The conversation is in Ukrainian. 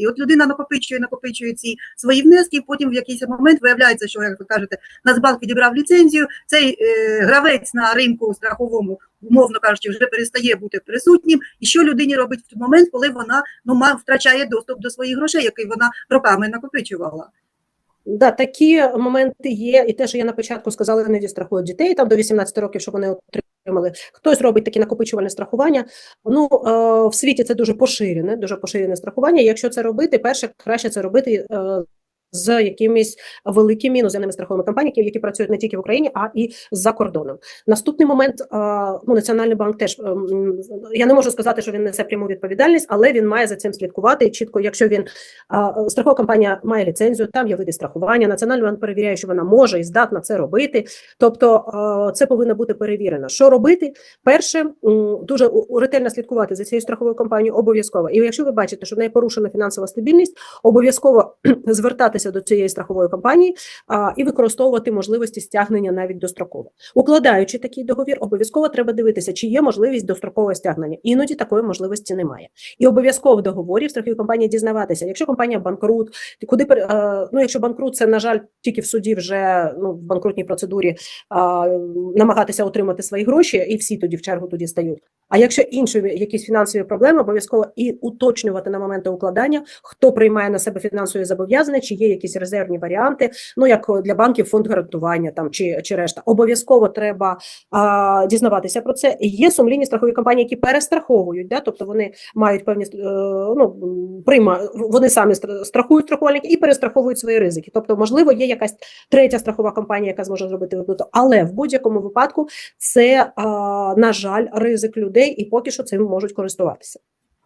І от людина накопичує, накопичує ці свої внески, і потім в якийсь момент виявляється, що, як ви кажете, Нацбанк відібрав ліцензію, цей е, гравець на ринку страховому, умовно кажучи, вже перестає бути присутнім. І що людині робить в той момент, коли вона ну, ма- втрачає доступ до своїх грошей, який вона роками накопичувала? Да, такі моменти є, і те, що я на початку сказала, не страхують дітей там до 18 років, щоб вони отримали. Хтось робить такі накопичувальне страхування. Ну е, в світі це дуже поширене, дуже поширене страхування. Якщо це робити, перше краще це робити. Е, з якимись великими іноземними страховими компаніями, які працюють не тільки в Україні, а і за кордоном. Наступний момент, е, ну Національний банк теж ем, я не можу сказати, що він несе пряму відповідальність, але він має за цим слідкувати. І чітко, якщо він Страхова компанія має ліцензію, там є види страхування. Національний банк перевіряє, що вона може і здатна це робити. Тобто це повинно бути перевірено. Що робити? Перше, дуже ретельно слідкувати за цією страховою компанією обов'язково. І якщо ви бачите, що в неї порушена фінансова стабільність, обов'язково звертатися до цієї страхової компанії а, і використовувати можливості стягнення навіть достроково. Укладаючи такий договір, обов'язково треба дивитися, чи є можливість дострокового стягнення. Іноді такої можливості немає. І обов'язково в договорі в страховій компанії дізнаватися, якщо компанія банкрут, куди е, ну, якщо банкрут, це на жаль, тільки в суді вже ну в банкрутній процедурі а, намагатися отримати свої гроші, і всі тоді в чергу тоді стають. А якщо інші якісь фінансові проблеми, обов'язково і уточнювати на момент укладання, хто приймає на себе фінансові зобов'язання, чи є якісь резервні варіанти. Ну як для банків фонд гарантування там чи, чи решта. Обов'язково треба а, дізнаватися про це. Є сумлінні страхові компанії, які перестраховують, да? тобто вони мають певні е, ну, прийма, вони самі страхують страхувальники і перестраховують свої ризики. Тобто, можливо, є якась третя страхова компанія, яка зможе зробити виплату, але в будь-якому випадку це, а, на жаль, ризик людей, і поки що цим можуть користуватися.